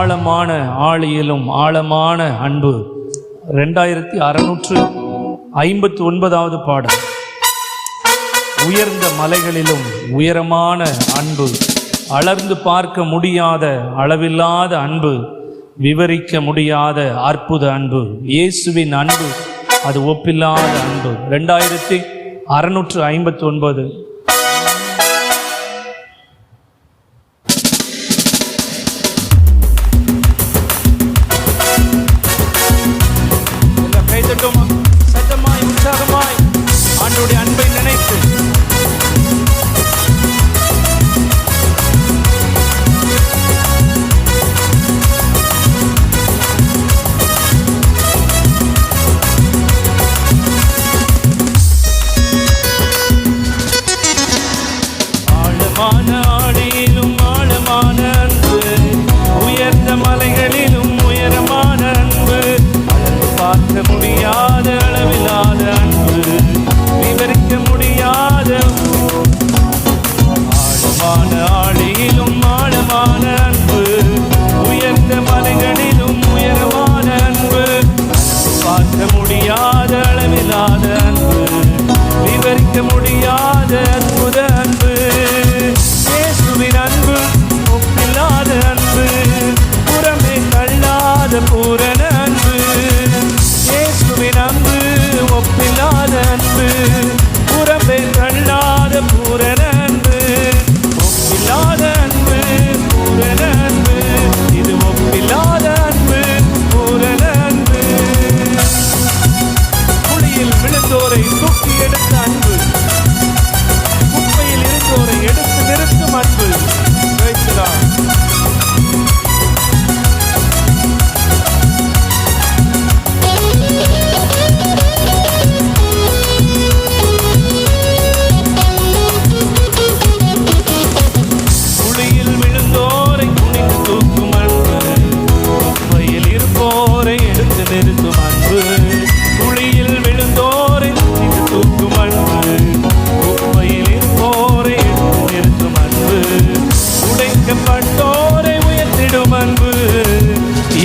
ஆழமான ஆளியலும் ஆழமான அன்பு. ரெண்டாயிரத்தி அறுநூற்று ஐம்பத்தி ஒன்பதாவது பாடம் உயர்ந்த மலைகளிலும் உயரமான அன்பு. அளர்ந்து பார்க்க முடியாத அளவில்லாத அன்பு. விவரிக்க முடியாத அற்புத அன்பு. இயேசுவின் அன்பு அது ஒப்பில்லாத அன்பு. ரெண்டாயிரத்தி அறுநூற்று ஐம்பத்தி ஒன்பது முடியாத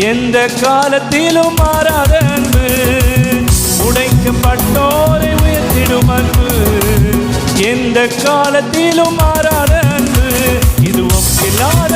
எந்த காலத்திலும் மாறாத அன்பு. உடைக்கப்பட்டோரை உயர்த்திடும் அன்பு. எந்த காலத்திலும் மாறாத அன்பு. இது ஒப்பில்லாத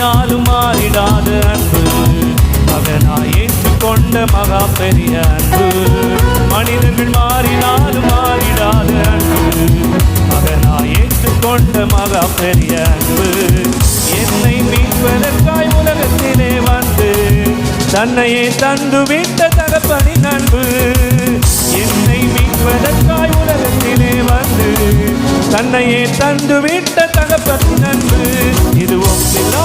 மாறினாலும் மாறிடாத அன்பு. அதனாய் ஏற்றுக்கொண்ட மகா பெரிய அன்பு. மனிதர்கள் மாறினாலும் மாறிடாத அன்பு. அதனாய் ஏற்றுக்கொண்ட மகா பெரிய அன்பு. என்னை மீட்பதற்காய் உலகத்திலே வந்து தன்னையே தந்து விட்ட தகப்பனி நண்பு என்னை மீட்பதற்காய் உலகத்திலே வந்து தன்னையே தந்து விட்ட தகப்பன் நண்பு இதுவும் சிலா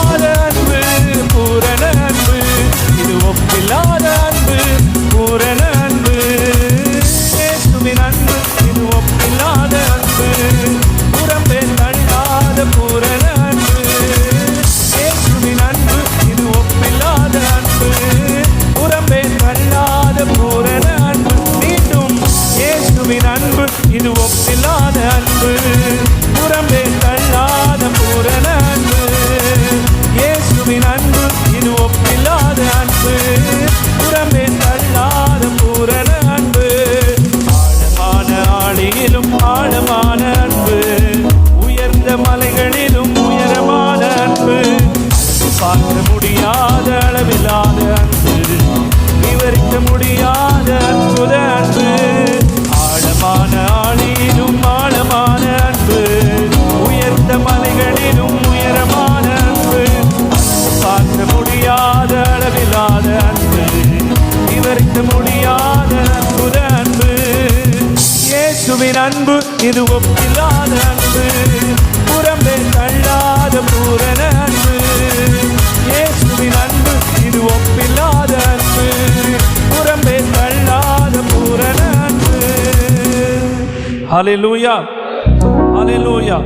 இயேசுவின் அன்பு இது ஒப்பில்லாத அன்பு. புறம்பே தள்ளாத பூரண அன்பு. இயேசுவின் அன்பு இது ஒப்பில்லாத அன்பு. புறம்பே தள்ளாத பூரண அன்பு. ஹalleluya ஹalleluya